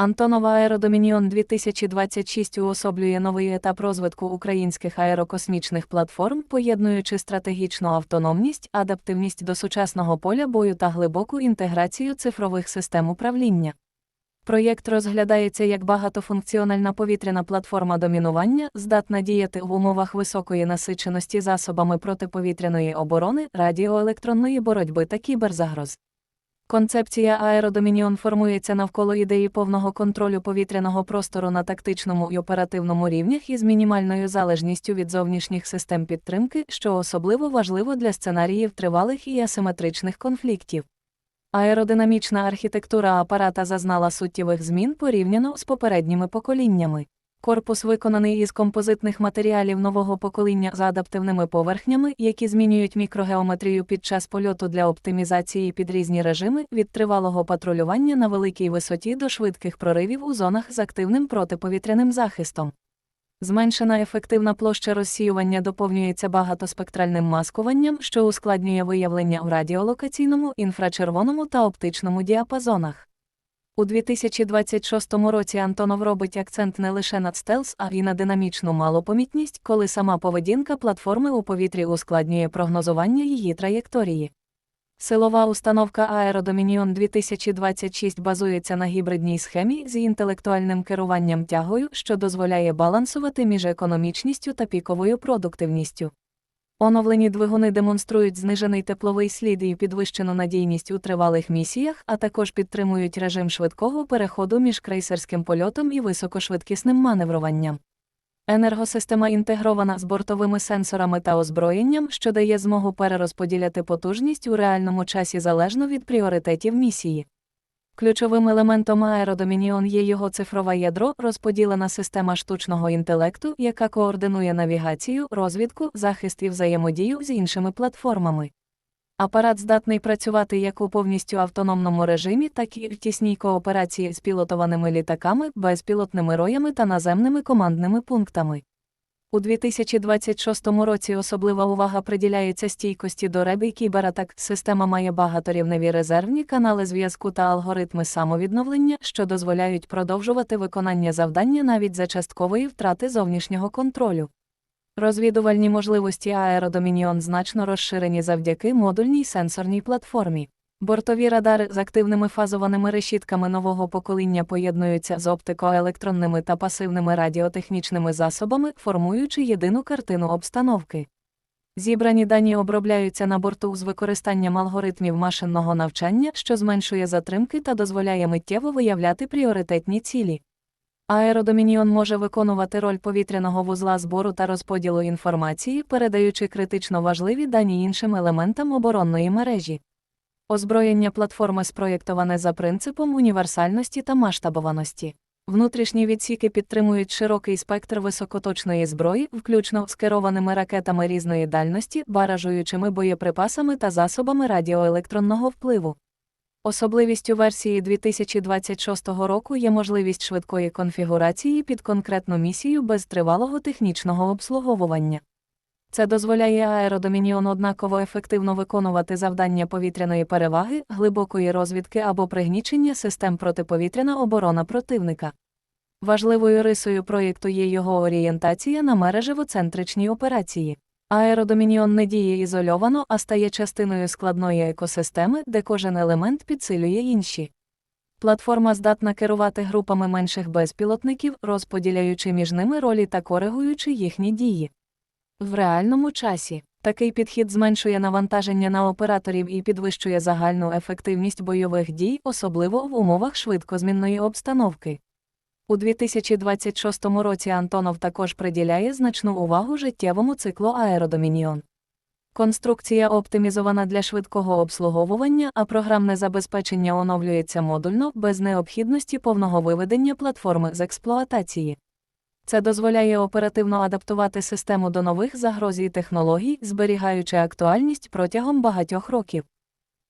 Антонова Аеродомініон 2026 уособлює новий етап розвитку українських аерокосмічних платформ, поєднуючи стратегічну автономність, адаптивність до сучасного поля бою та глибоку інтеграцію цифрових систем управління. Проєкт розглядається як багатофункціональна повітряна платформа домінування, здатна діяти в умовах високої насиченості засобами протиповітряної оборони, радіоелектронної боротьби та кіберзагроз. Концепція аеродомініон формується навколо ідеї повного контролю повітряного простору на тактичному і оперативному рівнях із мінімальною залежністю від зовнішніх систем підтримки, що особливо важливо для сценаріїв тривалих і асиметричних конфліктів. Аеродинамічна архітектура апарата зазнала суттєвих змін порівняно з попередніми поколіннями. Корпус виконаний із композитних матеріалів нового покоління з адаптивними поверхнями, які змінюють мікрогеометрію під час польоту для оптимізації під різні режими від тривалого патрулювання на великій висоті до швидких проривів у зонах з активним протиповітряним захистом. Зменшена ефективна площа розсіювання доповнюється багатоспектральним маскуванням, що ускладнює виявлення в радіолокаційному, інфрачервоному та оптичному діапазонах. У 2026 році Антонов робить акцент не лише на стелс, а й на динамічну малопомітність, коли сама поведінка платформи у повітрі ускладнює прогнозування її траєкторії. Силова установка Аеродомініон 2026 базується на гібридній схемі з інтелектуальним керуванням тягою, що дозволяє балансувати між економічністю та піковою продуктивністю. Оновлені двигуни демонструють знижений тепловий слід і підвищену надійність у тривалих місіях, а також підтримують режим швидкого переходу між крейсерським польотом і високошвидкісним маневруванням. Енергосистема інтегрована з бортовими сенсорами та озброєнням, що дає змогу перерозподіляти потужність у реальному часі залежно від пріоритетів місії. Ключовим елементом аеродомініон є його цифрове ядро, розподілена система штучного інтелекту, яка координує навігацію, розвідку, захист і взаємодію з іншими платформами. Апарат здатний працювати як у повністю автономному режимі, так і в тісній кооперації з пілотованими літаками, безпілотними роями та наземними командними пунктами. У 2026 році особлива увага приділяється стійкості до реб і кібератак. Система має багаторівневі резервні канали зв'язку та алгоритми самовідновлення, що дозволяють продовжувати виконання завдання навіть за часткової втрати зовнішнього контролю. Розвідувальні можливості аеродомініон значно розширені завдяки модульній сенсорній платформі. Бортові радари з активними фазованими решітками нового покоління поєднуються з оптикоелектронними та пасивними радіотехнічними засобами, формуючи єдину картину обстановки. Зібрані дані обробляються на борту з використанням алгоритмів машинного навчання, що зменшує затримки та дозволяє миттєво виявляти пріоритетні цілі. Аеродомініон може виконувати роль повітряного вузла збору та розподілу інформації, передаючи критично важливі дані іншим елементам оборонної мережі. Озброєння платформи спроєктоване за принципом універсальності та масштабованості. Внутрішні відсіки підтримують широкий спектр високоточної зброї, включно з керованими ракетами різної дальності, баражуючими боєприпасами та засобами радіоелектронного впливу. Особливістю версії 2026 року є можливість швидкої конфігурації під конкретну місію без тривалого технічного обслуговування. Це дозволяє аеродомініон однаково ефективно виконувати завдання повітряної переваги, глибокої розвідки або пригнічення систем протиповітряна оборона противника. Важливою рисою проєкту є його орієнтація на мережевоцентричні операції. Аеродомініон не діє ізольовано, а стає частиною складної екосистеми, де кожен елемент підсилює інші. Платформа здатна керувати групами менших безпілотників, розподіляючи між ними ролі та коригуючи їхні дії. В реальному часі такий підхід зменшує навантаження на операторів і підвищує загальну ефективність бойових дій, особливо в умовах швидкозмінної обстановки. У 2026 році Антонов також приділяє значну увагу життєвому циклу аеродомініон. Конструкція оптимізована для швидкого обслуговування, а програмне забезпечення оновлюється модульно без необхідності повного виведення платформи з експлуатації. Це дозволяє оперативно адаптувати систему до нових загроз і технологій, зберігаючи актуальність протягом багатьох років.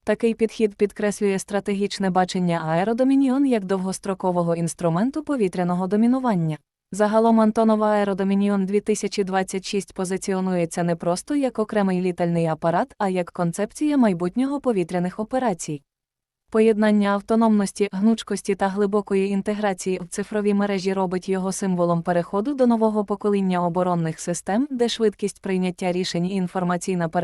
Такий підхід підкреслює стратегічне бачення аеродомініон як довгострокового інструменту повітряного домінування. Загалом Антонова Аеродомініон 2026 позиціонується не просто як окремий літальний апарат, а як концепція майбутнього повітряних операцій. Поєднання автономності, гнучкості та глибокої інтеграції в цифрові мережі робить його символом переходу до нового покоління оборонних систем, де швидкість прийняття рішень і інформаційна перевага